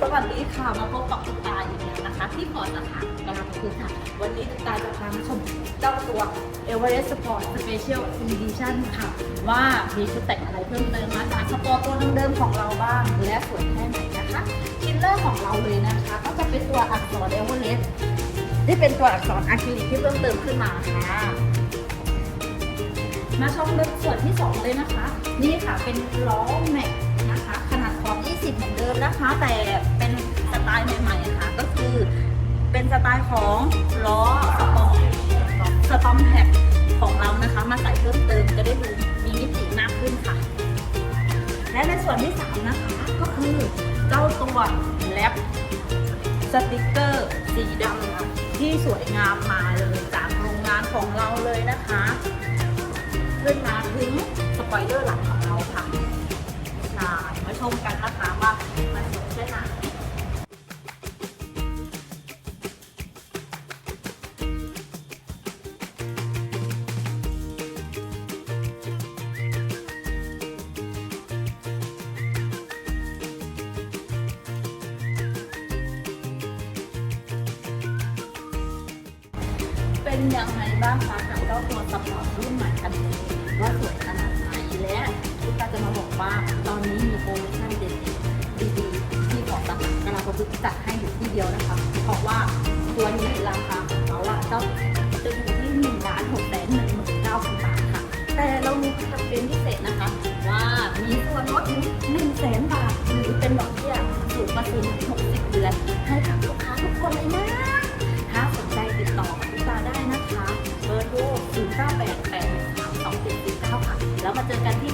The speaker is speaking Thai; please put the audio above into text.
สวัสดีค่ะมาพบกับคุณตาอีกแล้วนะคะ ที่พอสถานกำลังคือค่ะ วันนี้คุณตาจะพามาชมเจ้าตัว Everest Sport Special Edition ค่ะ ว่ามีชุดแต่งอะไรเพิ่มเติมมาจากสปอร์ตตัวเดิมๆของเราบ้าง และสวยแค่ไหนนะคะชิ้นแรกของเราเลยนะคะ ก็จะเป็นตัวอักษร Everest ที่เป็นตัวอักษรอะคริลิกที่เพิ่มเติมขึ้นมาค่ะมาชมเรื่อส่วนที่ 2 เลยนะคะ นี่ค่ะเป็นล้อแม็ก ขอบ20เหมือนเดิมนะคะ แต่เป็นสไตล์ใหม่ๆนะคะก็คือเป็นสไตล์ของล้อสปอร์ตสตอมแพ็คของเรานะคะ มาใส่เพิ่มเติมจะได้ดูมีมิติมากขึ้นค่ะ และในส่วนที่ 3 นะคะ ก็คือเจ้าตัวแรปสติกเกอร์สีดำที่สวยงามมาเลยจากโรงงานของเราเลยนะคะ ขึ้นมาถึงสปอยเลอร์หลังของเราค่ะ ชมกันนะคะว่ามันสวยแค่ไหนเป็นยังไงบ้างคะกับเจ้าตัวสปอร์ตรุ่นใหม่คันนี้ว่าสวยขนาดไหนและคุณตาจะมาบอกว่า ชุดจัดให้อยู่ที่เดียวนะคะ เพราะว่าตัวนี้ราคาของเขาอะเจ้าจะอยู่ที่หนึ่งล้านหกแสนหนึ่งหมื่นเก้าพันบาทค่ะ แต่เรามีแคมเปญพิเศษนะคะ ว่ามีส่วนลดถึงหนึ่งแสนบาทหรือเป็นดอกเบี้ยสูงย์เปอร์หกสิบเดือนให้กับลูกค้าทุกคนเลยนะถ้าสนใจติดต่อกับพี่ตาได้นะคะ เบอร์โทรศูนย์เก้าแปดแปดสามสองเจ็ดสี่เก้าค่ะ แล้วมาเจอกันที่